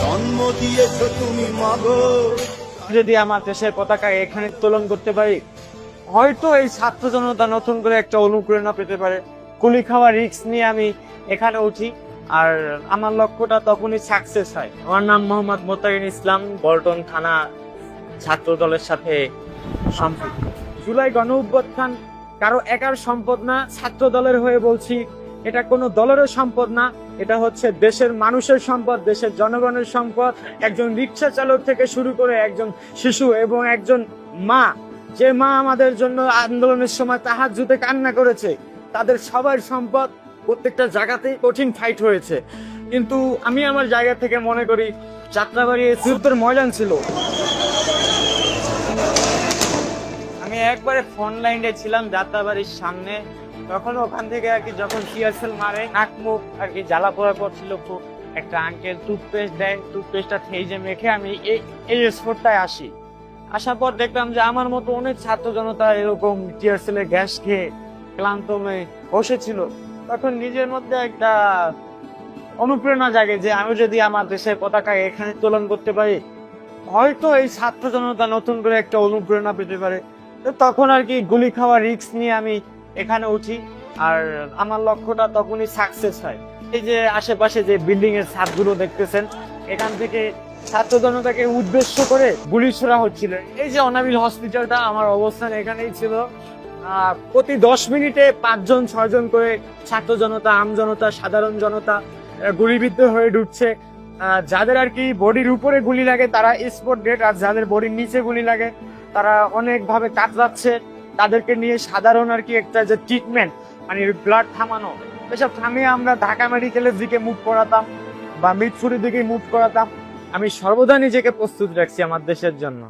জন্ম দিয়েছ তুমি, মাগো। যদি আমার দেশের পতাকা এখানে উত্তোলন করতে পারি, হয়তো এই ছাত্র জনতা নতুন করে একটা অনুপ্রেরণা পেতে পারে। কুলি খাওয়া রিস্ক নিয়ে আমি এখানে উঠি, আর আমার লক্ষ্যটা তখনই সাকসেস হয়। আমার নাম মোহাম্মদ মোতাকিন ইসলাম, বল্টন থানা ছাত্র দলের সাথে সম্পৃক্ত জুলাই গণ অভ্যুত্থান কারও একার সম্পদ না, ছাত্র দলের হয়ে বলছি এটা কোনো দলেরও সম্পদ না, এটা হচ্ছে দেশের মানুষের সম্পদ, দেশের জনগণের সম্পদ। একজন রিক্সা চালক থেকে শুরু করে একজন শিশু এবং একজন মা, যে মা আমাদের জন্য আন্দোলনের সময় তাহার জুতে কান্না করেছে, তাদের সবার সম্পদ প্রত্যেকটা জায়গাতেই কঠিন ফাইট হয়েছে। কিন্তু আমি আমার জায়গা থেকে মনে করি, যাত্রাবাড়ি যুদ্ধের ময়দান ছিল। আমি একবারে ফোন লাইনে ছিলাম যাত্রাবাড়ির সামনে। তখন ওখান থেকে আর কি যখন টিয়ারসেল মারে, নাক মুখ আর কি জ্বালা পোড়া করছিল খুব। একটা আঙ্কেল টুথপেস্ট দেয় টুথপেস্টটা থেইজে মেখে আমি এই স্পটটায় আসি। আসার পর দেখলাম যে আমার মতো অনেক ছাত্র জনতা এরকম টিয়ারসেলের গ্যাস খেয়ে ক্লান্ত হয়ে বসেছিল। তখন নিজের মধ্যে একটা অনুপ্রেরণা জাগে যে আমি যদি আমার দেশের পতাকা এখানে উত্তোলন করতে পারি, হয়তো এই ছাত্র জনতা নতুন করে একটা অনুপ্রেরণা পেতে পারে। তখন আর কি গুলি খাওয়া রিস্ক নিয়ে আমি এখানে উঠি, আর আমার লক্ষ্যটা তখনই সাকসেস হয়। এই যে আশেপাশে যে বিল্ডিং এর ছাদগুলো দেখতেছেন, এখান থেকে ছাত্র জনতাকে উদ্দেশ্য করে গুলি ছোড়া হচ্ছিল। এই যে অনাবিল হসপিটালটা, আমার অবস্থান এখানেই ছিল। প্রতি দশ মিনিটে পাঁচজন, ছয়জন করে ছাত্র জনতা, আম জনতা, সাধারণ জনতা গুলিবিদ্ধ হয়ে ঢুকছে। যাদের আর কি বডির উপরে গুলি লাগে, তারা স্পট ডেট আর যাদের বডির নিচে গুলি লাগে, তারা অনেকভাবে কাতরাচ্ছে। তাদেরকে নিয়ে সাধারণ আর কি একটা যে ট্রিটমেন্ট মানে ব্লাড থামানো, এসব থামিয়ে আমরা ঢাকা মেডিকেলের দিকে মুভ করাতাম বা মিটফুরির দিকে মুভ করাতাম। আমি সর্বদা নিজেকে প্রস্তুত রাখছি আমার দেশের জন্য।